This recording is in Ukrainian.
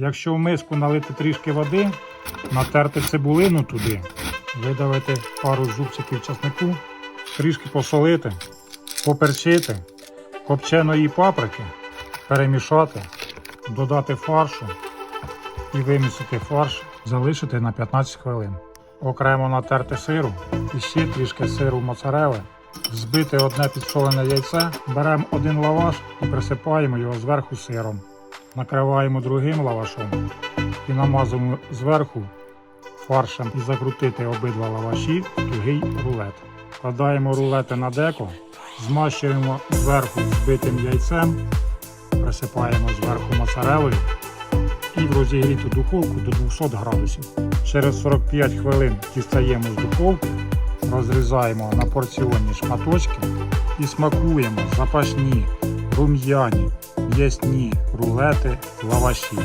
Якщо в миску налити трішки води, натерти цибулину туди, видавити пару зубчиків часнику, трішки посолити, поперчити, копченої паприки, перемішати, додати фаршу і вимісити фарш, залишити на 15 хвилин. Окремо натерти сиру і ще трішки сиру моцарели, збити одне підсолене яйце, беремо один лаваш і присипаємо його зверху сиром. Накриваємо другим лавашом і намазуємо зверху фаршем і закрутити обидва лаваші в тугий рулет. Кладаємо рулети на деко, змащуємо зверху збитим яйцем, присипаємо зверху моцарелою і в розігріту духовку до 200 градусів. Через 45 хвилин дістаємо з духовки, розрізаємо на порціонні шматочки і смакуємо запашні, рум'яні, м'ясні рулети, лаваші.